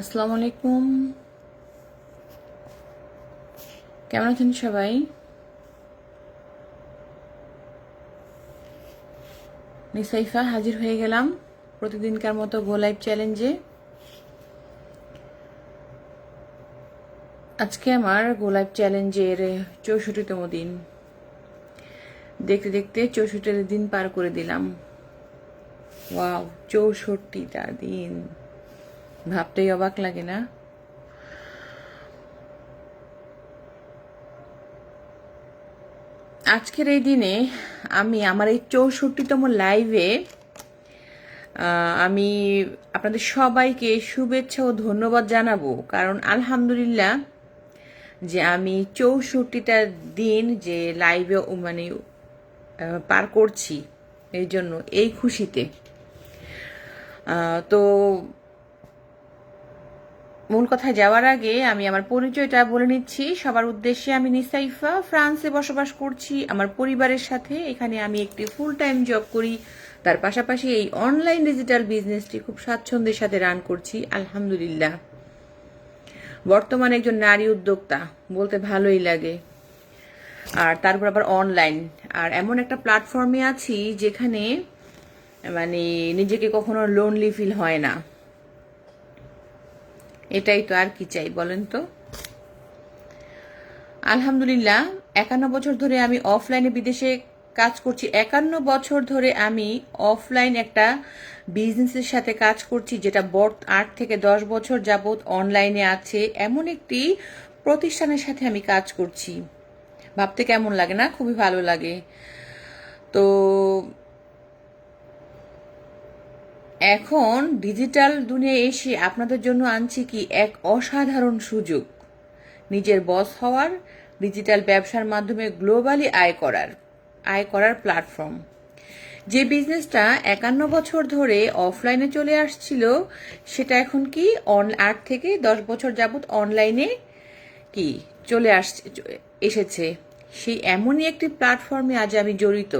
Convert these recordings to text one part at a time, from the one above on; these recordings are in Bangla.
আসসালামু আলাইকুম কেমন আছেন সবাই? নিসাইফা, হাজির হয়ে গেলাম প্রতিদিনকার মতো গো লাইভ চ্যালেঞ্জে আজকে আমার গো লাইভ চ্যালেঞ্জের চৌষট্টিতম দিন। দেখতে দেখতে চৌষট্টির দিন পার করে দিলাম। ওয়াও, চৌষট্টিটা দিন। ভাবতেই অবাক লাগে না? আজকের এই দিনে আমি আমার এই চৌষট্টিতম লাইভে আমি আপনাদের সবাইকে শুভেচ্ছা ও ধন্যবাদ জানাব। কারণ আলহামদুলিল্লাহ যে আমি চৌষট্টিটা দিন যে লাইভে মানে পার করছি, এই জন্য, এই খুশিতে। তো মূল কথায় যাওয়ার আগে আমি আমার পরিচয়টা বলে নিচ্ছি। সবার উদ্দেশ্যে আমি নিসাইফা, ফ্রান্সে বসবাস করছি। আমার পরিবারের সাথে এখানে আমি একটি ফুল টাইম জব করি। তার পাশাপাশি এই অনলাইন ডিজিটাল বিজনেসটি খুব স্বাচ্ছন্দ্যের সাথে রান করছি। আলহামদুলিল্লাহ। বর্তমানে একজন নারী উদ্যোক্তা, বলতে ভালোই লাগে। আর তারপর আবার অনলাইন আর এমন একটা প্ল্যাটফর্মে আছি যেখানে মানে নিজেকে কখনো লোনলি ফিল হয় না। এটাই তো আর কি চাই, বলেন তো। আলহামদুলিল্লাহ, একান্ন বছর ধরে আমি অফলাইনে বিদেশে কাজ করছি। একান্ন বছর ধরে আমি অফলাইন একটা বিজনেসের সাথে কাজ করছি, যেটা বর্ত আট থেকে দশ বছর যাবৎ অনলাইনে আছে। এমন একটি প্রতিষ্ঠানের সাথে আমি কাজ করছি। ভাবতে কেমন লাগে না? খুবই ভালো লাগে। তো এখন ডিজিটাল দুনিয়ায় এসে আপনাদের জন্য আনছি কি এক অসাধারণ সুযোগ। নিজের বস হওয়ার ডিজিটাল ব্যবসার মাধ্যমে গ্লোবালি আয় করার আয় করার প্ল্যাটফর্ম যে বিজনেসটা একান্ন বছর ধরে অফলাইনে চলে আসছিল, সেটা এখন কি অন আট থেকে দশ বছর যাবত অনলাইনে কি চলে আসছে, এসেছে। সেই এমনই একটি প্ল্যাটফর্মে আজ আমি জড়িত।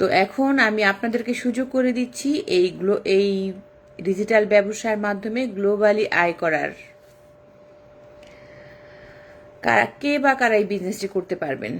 তো এখন আমি আপনাদেরকে সুযোগ করে দিচ্ছি এই গ্লো, এই ডিজিটাল ব্যবসার মাধ্যমে গ্লোবালি আয় করার। কারা, কে বা কারা এই বিজনেসটি করতে পারবেন?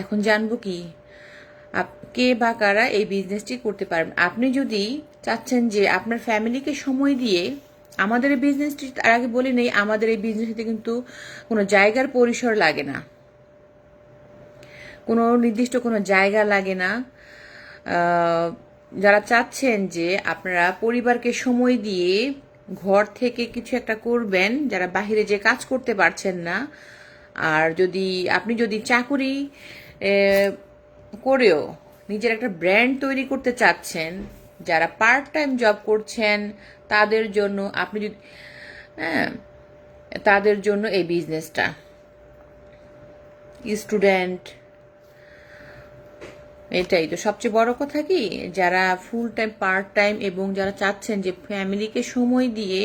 এখন জানব কি কে বা কারা এই বিজনেসটি করতে পারবেন? আপনি যদি চাচ্ছেন যে আপনার ফ্যামিলিকে সময় দিয়ে আমাদের এই বিজনেসটি তার আগে বলি নেই, আমাদের এই বিজনেসটিতে কিন্তু কোনো জায়গার পরিসর লাগে না। কোনো নির্দিষ্ট কোনো জায়গা লাগে না। যারা চাচ্ছেন যে আপনারা পরিবারকে সময় দিয়ে ঘর থেকে কিছু একটা করবেন, যারা বাহিরে যে কাজ করতে পারছেন না, আর যদি, আপনি যদি চাকুরি করেও নিজের একটা ব্র্যান্ড তৈরি করতে চাচ্ছেন, যারা পার্ট টাইম জব করছেন, তাদের জন্য আপনি যদি হ্যাঁ তাদের জন্য এই বিজনেসটা। স্টুডেন্ট এটাই তো। সবচেয়ে বড় কথা কি, যারা ফুল টাইম পার্ট টাইম এবং যারা চাচ্ছেন যে ফ্যামিলিকে সময় দিয়ে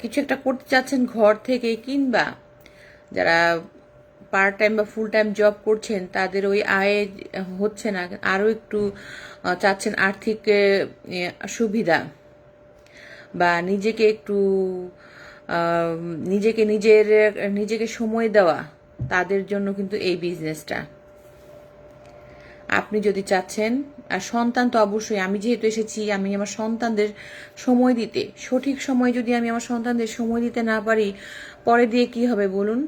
কিছু একটা করতে চাচ্ছেন ঘর থেকে কিংবা যারা পার্ট টাইম বা ফুল টাইম জব করছেন, তাদের ওই আয়ে হচ্ছে না, আরও একটু চাচ্ছেন আর্থিক সুবিধা বা নিজেকে একটু নিজেকে নিজের, নিজেকে সময় দেওয়া, তাদের জন্য কিন্তু এই বিজনেসটা আপনি যদি চাচ্ছেন, আর সন্তান তো অবশ্যই, আমি যেহেতু এসেছি, আমি আমার সন্তানদের সময় দিতে। সঠিক সময় যদি আমি আমার সন্তানদের সময় দিতে না পারি, পরে দিয়ে কি হবে বলুন?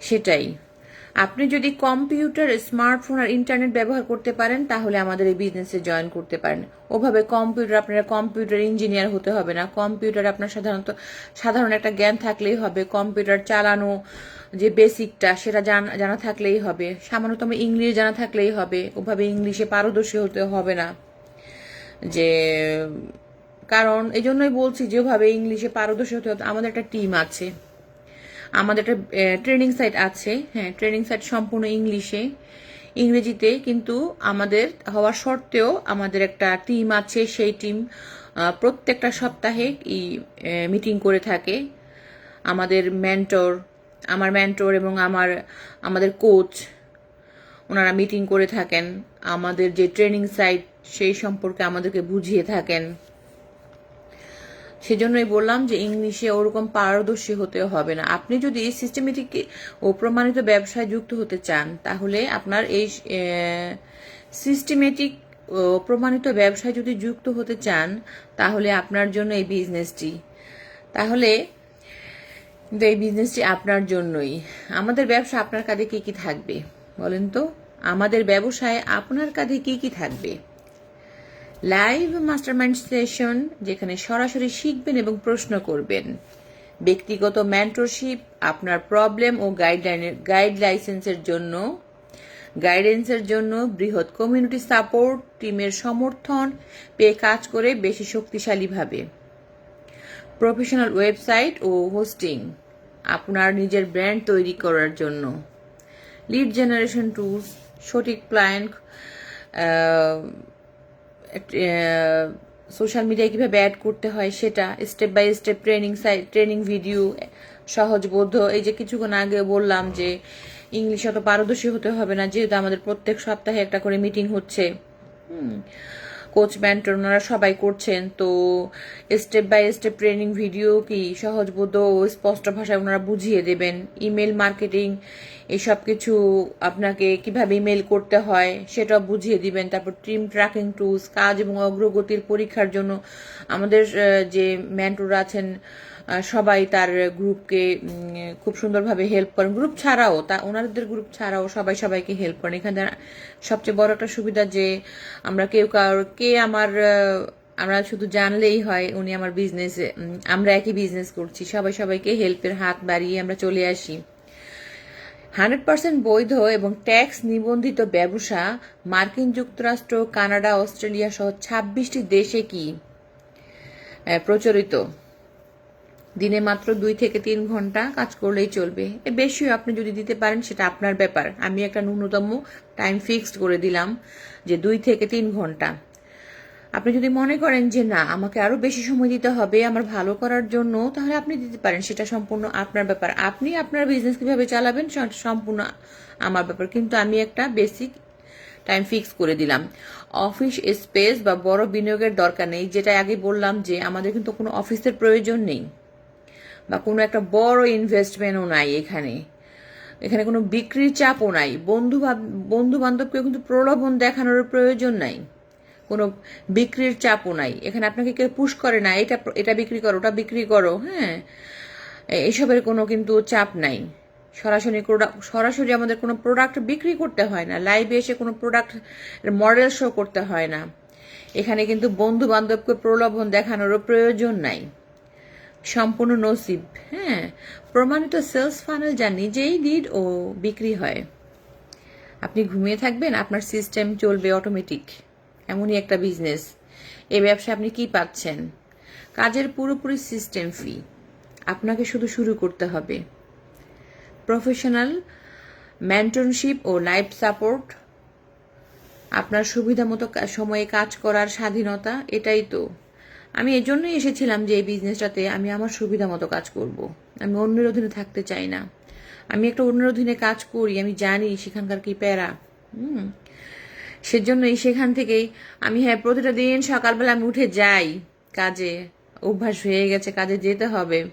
সেটাই। আপনি যদি কম্পিউটার, স্মার্টফোন আর ইন্টারনেট ব্যবহার করতে পারেন, তাহলে আমাদের এই বিজনেসে জয়েন করতে পারেন। ওভাবে কম্পিউটার, আপনারা কম্পিউটার ইঞ্জিনিয়ার হতে হবে না। কম্পিউটার আপনার সাধারণত, সাধারণ একটা জ্ঞান থাকলেই হবে। কম্পিউটার চালানো যে বেসিকটা সেটা জানা থাকলেই হবে। সামান্যতম ইংলিশ জানা থাকলেই হবে। ওভাবে ইংলিশে পারদর্শী হতে হবে না। যে, কারণ এই জন্যই বলছি যেভাবে ইংলিশে পারদর্শী হতে আমাদের একটা টিম আছে। আমাদের একটা ট্রেনিং সাইট আছে। হ্যাঁ ট্রেনিং সাইট সম্পূর্ণ ইংলিশে ইংরেজিতে কিন্তু আমাদের হওয়া সত্ত্বেও আমাদের একটা টিম আছে, সেই টিম প্রত্যেকটা সপ্তাহে মিটিং করে থাকে। আমাদের মেন্টর আমার মেন্টর এবং আমার, আমাদের কোচ ওনারা মিটিং করে থাকেন। আমাদের যে ট্রেনিং সাইট সেই সম্পর্কে আমাদেরকে বুঝিয়ে থাকেন। সেজন্যই বললাম যে ইংলিশে ওরকম পারদর্শী হতে হবে না। আপনি যদি সিস্টেমেটিক ও প্রমাণিত ব্যবসায় যুক্ত হতে চান, তাহলে আপনার এই সিস্টেমেটিক প্রমাণিত ব্যবসায় যদি যুক্ত হতে চান, তাহলে আপনার জন্য এই বিজনেসটি তাহলে, কিন্তু এই বিজনেসটি আপনার জন্যই। আমাদের ব্যবসা আপনার কাঁধে কি কি থাকবে? বলেন তো। আমাদের ব্যবসায় আপনার কাঁধে কি কি থাকবে? লাইভ মাস্টারমাইন্ড সেশন যেখানে সরাসরি শিখবেন এবং প্রশ্ন করবেন। ব্যক্তিগত মেন্টরশিপ আপনার প্রবলেম ও গাইডলাইনের গাইড লাইসেন্সের জন্য। গাইডেন্সের জন্য বৃহৎ কমিউনিটি সাপোর্ট টিমের সমর্থন পেয়ে কাজ করে বেশি শক্তিশালীভাবে। প্রফেশনাল ওয়েবসাইট ও হোস্টিং আপনার নিজের ব্র্যান্ড তৈরি করার জন্য। লিড জেনারেশন টুলস সঠিক ক্লায়েন্ট সোশ্যাল মিডিয়ায় কীভাবে অ্যাড করতে হয় সেটা step by step training site training video সহজবোধ এই যে কিছুক্ষণ আগে বললাম যে ইংলিশ অত পারদর্শী হতে হবে না, যেহেতু আমাদের প্রত্যেক সপ্তাহে একটা করে মিটিং হচ্ছে। হুম। কোচ ম্যান্টর ওনারা সবাই করছেন। তো step by step training video কি সহজবোধ ও স্পষ্ট ভাষায় ওনারা বুঝিয়ে দেবেন। ইমেল মার্কেটিং এসব কিছু আপনাকে কীভাবে ইমেল করতে হয় সেটাও বুঝিয়ে দিবেন। তারপর টিম ট্র্যাকিং টুলস কাজ এবং অগ্রগতির পরীক্ষার জন্য আমাদের যে ম্যান্টর আছেন সবাই তার গ্রুপকে খুব সুন্দরভাবে হেল্প করেন। গ্রুপ ছাড়াও, তা, ওনাদের গ্রুপ ছাড়াও সবাই সবাইকে হেল্প করেন। এখানে সবচেয়ে বড় একটা সুবিধা যে, আমরা কেউ কার, কে আমার আমরা শুধু জানলেই হয় উনি আমার বিজনেসে আমরা একই বিজনেস করছি। সবাই সবাইকে হেল্পের হাত বাড়িয়ে আমরা চলে আসি। হান্ড্রেড পার্সেন্ট বৈধ এবং ট্যাক্স নিবন্ধিত ব্যবসা মার্কিন যুক্তরাষ্ট্র, কানাডা, অস্ট্রেলিয়া সহ ছাব্বিশটি দেশে কি প্রচলিত? দিনে মাত্র দুই থেকে তিন ঘণ্টা কাজ করলেই চলবে। এর বেশিও আপনি যদি দিতে পারেন, সেটা আপনার ব্যাপার। আমি একটা ন্যূনতম টাইম ফিক্সড করে দিলাম যে দুই থেকে তিন ঘণ্টা। আপনি যদি মনে করেন যে না, আমাকে আরও বেশি সময় দিতে হবে, আমার ভালো করার জন্য, তাহলে আপনি দিতে পারেন। সেটা সম্পূর্ণ আপনার ব্যাপার। আপনি আপনার বিজনেস কীভাবে চালাবেন সম্পূর্ণ আমার ব্যাপার। কিন্তু আমি একটা বেসিক টাইম ফিক্স করে দিলাম। অফিস স্পেস বা বড় বিনিয়োগের দরকার নেই, যেটা আগে বললাম যে আমাদের কিন্তু কোনো অফিসের প্রয়োজন নেই। বা কোনো একটা বড় ইনভেস্টমেন্টও নাই এখানে। এখানে কোনো বিক্রির চাপও নাই। বন্ধু বন্ধু বান্ধবকে কিন্তু প্রলোভন দেখানোর প্রয়োজন নাই। কোনো বিক্রির চাপও নাই। এখানে আপনাকে কেউ পুশ করে না, এটা এটা বিক্রি করো, ওটা বিক্রি করো। হ্যাঁ? এসবের কোনো কিন্তু চাপ নাই। সরাসরি সরাসরি আমাদের কোনো প্রোডাক্ট বিক্রি করতে হয় না। লাইভে এসে কোনো প্রোডাক্ট মডেল শো করতে হয় না। এখানে কিন্তু বন্ধু বান্ধবকে প্রলোভন দেখানোরও প্রয়োজন নাই। সম্পূর্ণ নসিব। হ্যাঁ প্রমাণিত সেলস ফানেল যা নিজেই লিড ও বিক্রি হয়। আপনি ঘুমিয়ে থাকবেন, আপনার সিস্টেম চলবে অটোমেটিক এমনই একটা বিজনেস এ ব্যবসায় আপনি কি পাচ্ছেন? কাজের পুরোপুরি সিস্টেম ফি আপনাকে শুধু শুরু করতে হবে। প্রফেশনাল মেন্টরশিপ ও লাইফ সাপোর্ট আপনার সুবিধা মতো সময়ে কাজ করার স্বাধীনতা, এটাই তো। আমি এর জন্যই এসেছিলাম যে এই বিজনেসটাতে আমি আমার সুবিধা মতো কাজ করব। আমি অন্যের অধীনে থাকতে চাই না। আমি একটা অন্যের অধীনে কাজ করি, আমি জানি সেখানকার কি প্যারা। হুম। সেজন্যই সেখান থেকেই আমি হ্যাঁ প্রতিটা দিন সকালবেলা আমি উঠে যাই। কাজে অভ্যাস হয়ে গেছে, কাজে যেতে হবে।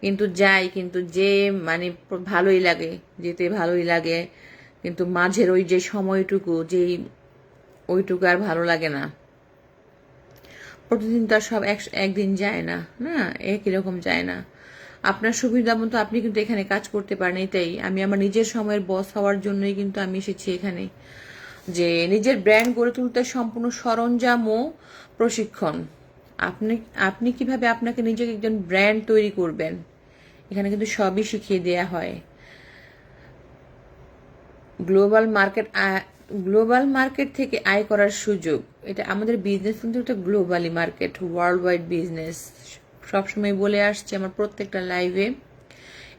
কিন্তু যাই, কিন্তু যে মানে ভালোই লাগে, যেতে ভালোই লাগে। কিন্তু মাঝের ওই যে সময়টুকু, যেই ওইটুকু আর ভালো লাগে না। প্রতিদিন তো সব এক, একদিন যায় না না? একই রকম যায় না। আপনার সুবিধা মতো আপনি কিন্তু এখানে কাজ করতে পারেন, এটাই। আমি আমার নিজের সময়ের বস হওয়ার জন্যই কিন্তু আমি এসেছি এখানে। যে নিজের ব্র্যান্ড গড়ে তুলতে সম্পূর্ণ সরঞ্জাম ও প্রশিক্ষণ। আপনি আপনি কীভাবে আপনাকে নিজেকে একজন ব্র্যান্ড তৈরি করবেন, এখানে কিন্তু সবই শিখিয়ে দেয়া হয়। গ্লোবাল মার্কেট গ্লোবাল মার্কেট থেকে আয় করার সুযোগ। এটা আমাদের বিজনেস কিন্তু একটা globally market world wide business সবসময় বলে আসছে আমার প্রত্যেকটা লাইভে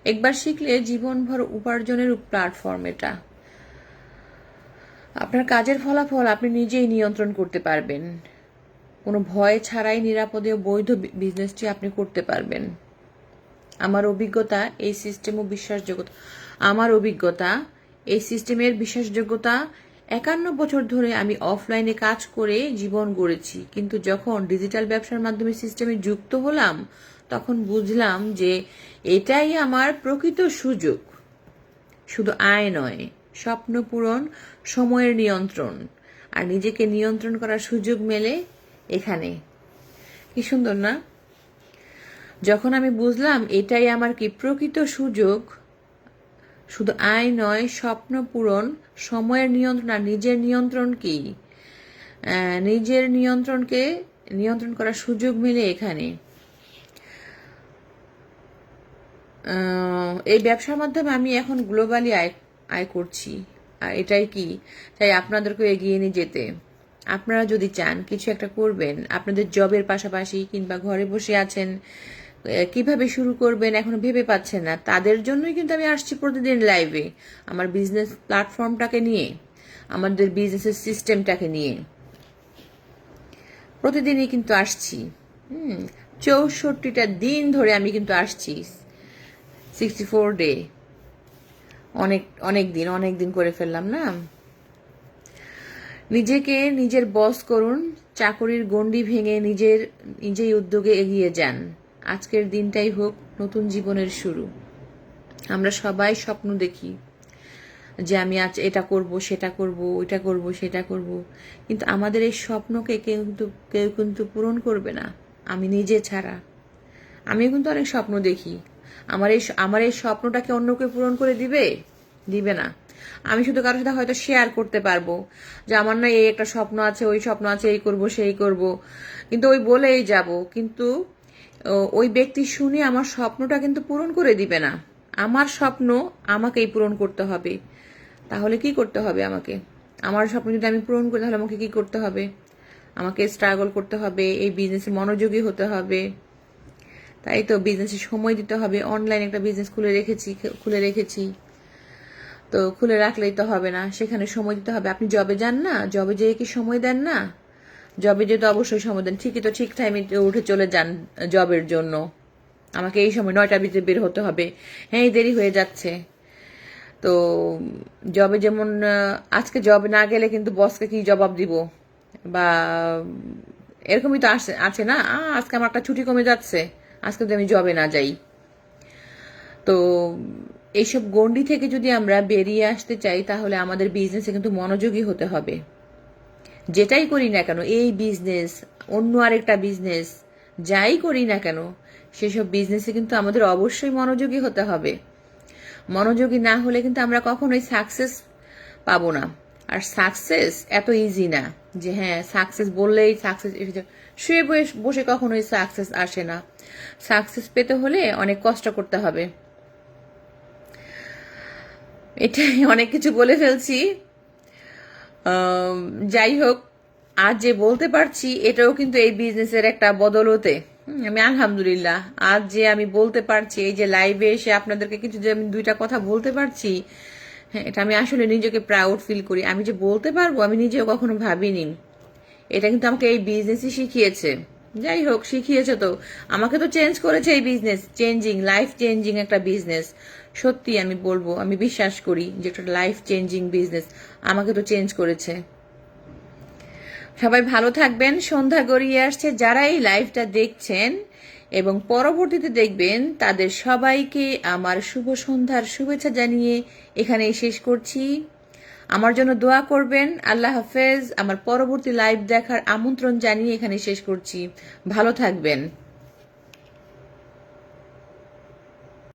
একবার শিখলে জীবনভর উপার্জনের প্ল্যাটফর্ম এটা। আপনার কাজের ফলাফল আপনি নিজেই নিয়ন্ত্রণ করতে পারবেন। কোনো ভয় ছাড়াই নিরাপদে বৈধ বিজনেসটি আপনি করতে পারবেন। আমার অভিজ্ঞতা, এই সিস্টেম ও বিশ্বাসযোগ্যতা আমার অভিজ্ঞতা, এই সিস্টেমের বিশ্বাসযোগ্যতা একান্ন বছর ধরে আমি অফলাইনে কাজ করে জীবন গড়েছি। কিন্তু যখন ডিজিটাল ব্যবসার মাধ্যমে সিস্টেমে যুক্ত হলাম, তখন বুঝলাম যে এটাই আমার প্রকৃত সুযোগ। শুধু আয় নয়, স্বপ্ন পূরণ, সময়ের নিয়ন্ত্রণ, আর নিজেকে নিয়ন্ত্রণ করার সুযোগ মেলে এখানে। কি সুন্দর না? যখন আমি বুঝলাম এটাই আমার কি প্রকৃত সুযোগ শুধু আয় নয়, স্বপ্ন পূরণ, সময়ের নিয়ন্ত্রণ আর নিজের নিয়ন্ত্রণ কি? নিজের নিয়ন্ত্রণকে নিয়ন্ত্রণ করার সুযোগ মিলে এখানে। এই ব্যবসার মাধ্যমে আমি এখন গ্লোবালি আয় আয় করছি। এটাই কি? তাই আপনাদেরকেও এগিয়ে নিয়ে যেতে। আপনারা যদি চান কিছু একটা করবেন, আপনাদের জবের পাশাপাশি কিংবা ঘরে বসে আছেন কীভাবে শুরু করবেন এখনও ভেবে পাচ্ছেন না। তাদের জন্যই কিন্তু আমি আসছি প্রতিদিন লাইভে আমার বিজনেস প্ল্যাটফর্মটাকে নিয়ে, আমাদের বিজনেসের সিস্টেমটাকে নিয়ে। প্রতিদিনই কিন্তু আসছি। হুম, চৌষট্টিটা দিন ধরে আমি কিন্তু আসছি। সিক্সটি ফোর ডে অনেক অনেক দিন অনেক দিন করে ফেললাম না? নিজেকে নিজের বস করুন, চাকরির গণ্ডি ভেঙে নিজের, নিজেই উদ্যোগে এগিয়ে যান। আজকের দিনটাই হোক নতুন জীবনের শুরু। আমরা সবাই স্বপ্ন দেখি যে আমি আজ এটা করব, সেটা করব, ওইটা করব, সেটা করব। কিন্তু আমাদের এই স্বপ্নকে কেউ কিন্তু কেউ কিন্তু পূরণ করবে না। আমি নিজে ছাড়া। আমি কিন্তু অনেক স্বপ্ন দেখি। আমার এই আমার এই স্বপ্নটাকে অন্য কেউ পূরণ করে দিবে? দিবে না। আমি শুধু কারোর সাথে হয়তো শেয়ার করতে পারব যে আমার না এই একটা স্বপ্ন আছে, ওই স্বপ্ন আছে, এই করব, সেই করব। কিন্তু ওই বলেই যাব। কিন্তু ওই ব্যক্তি শুনে আমার স্বপ্নটা কিন্তু পূরণ করে দিবে না। আমার স্বপ্ন আমাকেই পূরণ করতে হবে। তাহলে কি করতে হবে আমাকে? আমার স্বপ্ন যদি আমি পূরণ করি, তাহলে আমাকে কি করতে হবে? আমাকে স্ট্রাগল করতে হবে, এই বিজনেসে মনোযোগী হতে হবে। তাই তো বিজনেসে সময় দিতে হবে। অনলাইন একটা বিজনেস খুলে রেখেছি খুলে রেখেছি। তো খুলে রাখলেই তো হবে না। সেখানে সময় দিতে হবে। আপনি জবে যান না? জবে যেয়ে কি সময় দেন না? জবে যেতে অবশ্যই সময় দেন ঠিকই তো ঠিক টাইমে উঠে চলে যান জবের জন্য। আমাকে এই সময় নয়টার ভিতরে বের হতে হবে। হ্যাঁ দেরি হয়ে যাচ্ছে। তো জবে যেমন আজকে জবে না গেলে কিন্তু বসকে কি জবাব দিব? বা এরকমই তো আসে, আছে না? আজকে আমার একটা ছুটি কমে যাচ্ছে। আজকে তো আমি জবে না যাই। তো এইসব গণ্ডি থেকে যদি আমরা বেরিয়ে আসতে চাই, তাহলে আমাদের বিজনেসে কিন্তু মনোযোগী হতে হবে। যেটাই করি না কেন, এই বিজনেস অন্য আরেকটা বিজনেস যাই করি না কেন, সেসব বিজনেসে কিন্তু আমাদের অবশ্যই মনোযোগী হতে হবে। মনোযোগী না হলে কিন্তু আমরা কখনোই সাকসেস পাবো না। আর সাকসেস এত ইজি না যে হ্যাঁ সাকসেস বললেই সাকসেস শুয়ে বসে- বসে কখনোই সাকসেস আসে না। সাকসেস পেতে হলে অনেক কষ্ট করতে হবে। এটাই অনেক কিছু বলে ফেলছি। যাই হোক, আজ যে বলতে পারছি, এটাও কিন্তু এই বিজনেসের একটা বদলতে আমি আলহামদুলিল্লাহ, আজ যে আমি বলতে পারছি, এই যে লাইভে এসে আপনাদেরকে কিছু যে আমি দুইটা কথা বলতে পারছি হ্যাঁ এটা আমি আসলে নিজেকে প্রাউড ফিল করি। আমি যে বলতে পারব, আমি নিজেও কখনো ভাবিনি। এটা কিন্তু আমাকে এই বিজনেসই শিখিয়েছে। যাই হোক, শিখিয়েছে তো। আমাকে তো চেঞ্জ করেছে এই বিজনেস চেঞ্জিং লাইফ চেঞ্জিং একটা বিজনেস সত্যি আমি বলব, আমি বিশ্বাস করি যে একটা লাইফ চেঞ্জিং বিজনেস আমাকে তো চেঞ্জ করেছে। সবাই ভালো থাকবেন, সন্ধ্যা গড়িয়ে আসছে। যারা এই লাইভটা দেখছেন এবং পরবর্তীতে দেখবেন, তাদের সবাইকে আমার শুভ সন্ধ্যার শুভেচ্ছা জানিয়ে এখানেই শেষ করছি। আমার জন্য দোয়া করবেন, আল্লাহ হাফেজ। আমার পরবর্তী লাইভ দেখার আমন্ত্রণ জানিয়ে এখানে শেষ করছি। ভালো থাকবেন।